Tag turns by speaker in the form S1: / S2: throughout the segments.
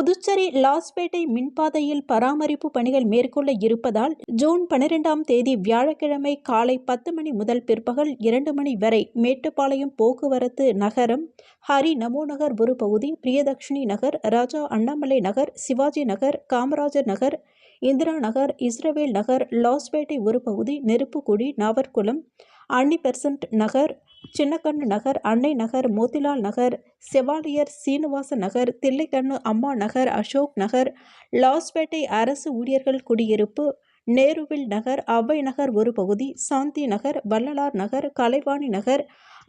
S1: புதுச்சேரி லாஸ்பேட்டை மின்பாதையில் பராமரிப்பு பணிகள் மேற்கொள்ள இருப்பதால் ஜூன் பனிரெண்டாம் தேதி வியாழக்கிழமை காலை பத்து மணி முதல் பிற்பகல் இரண்டு மணி வரை மேட்டுப்பாளையம் போக்குவரத்து நகரம் ஹரி நமோ நகர் ஒரு பகுதி பிரியதர்ஷினி நகர் ராஜா அண்ணாமலை நகர் சிவாஜி நகர் காமராஜர் நகர் இந்திரா நகர் இஸ்ரவேல் நகர் லாஸ்பேட்டை ஒரு பகுதி Neruppukudi Navarkulam Annie Besant Nagar Chinnakannu Nagar Annai Nagar Motilal Nagar Chevalier Srinivasa Nagar Thillaikannu Amma Nagar Ashok நகர் லாஸ்பேட்டை அரசு ஊழியர்கள் குடியிருப்பு நேருவில் நகர் அவ்வை நகர் ஒரு பகுதி சாந்தி நகர் வள்ளலார் நகர் கலைவாணி நகர்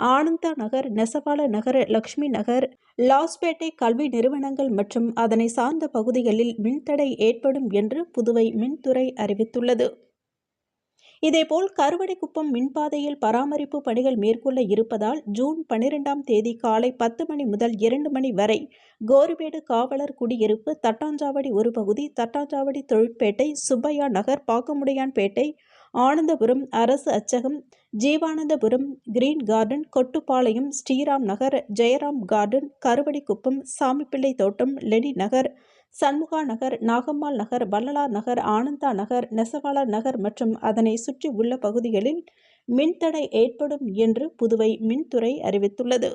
S1: ஆனந்தா நகர் நெசவாள நகர் லக்ஷ்மி நகர் லாஸ்பேட்டை கல்வி நிறுவனங்கள் மற்றும் அதனை சார்ந்த பகுதிகளில் மின்தடை ஏற்படும் என்று புதுவை மின்துறை அறிவித்துள்ளது. இதேபோல் கருவடைக்குப்பம் மின்பாதையில் பராமரிப்பு பணிகள் மேற்கொள்ள இருப்பதால் ஜூன் பனிரெண்டாம் தேதி காலை பத்து மணி முதல் இரண்டு மணி வரை கோரிமேடு காவலர் குடியிருப்பு தட்டாஞ்சாவடி ஒரு பகுதி தட்டாஞ்சாவடி தொழிற்பேட்டை சுப்பையா நகர் பாக்கமுடையான்பேட்டை ஆனந்தபுரம் அரசு அச்சகம் Jeevanandapuram green garden Kottupalayam Sriram Nagar Jayaram garden Karuvadikuppam Samipillai Thottam Leni Nagar Shanmuga Nagar Nagammal Nagar Vallalar Nagar Ananda Nagar நெசவாளர் நகர் மற்றும் அதனை சுற்றி உள்ள பகுதிகளில் மின்தடை ஏற்படும் என்று புதுவை மின்துறை அறிவித்துள்ளது.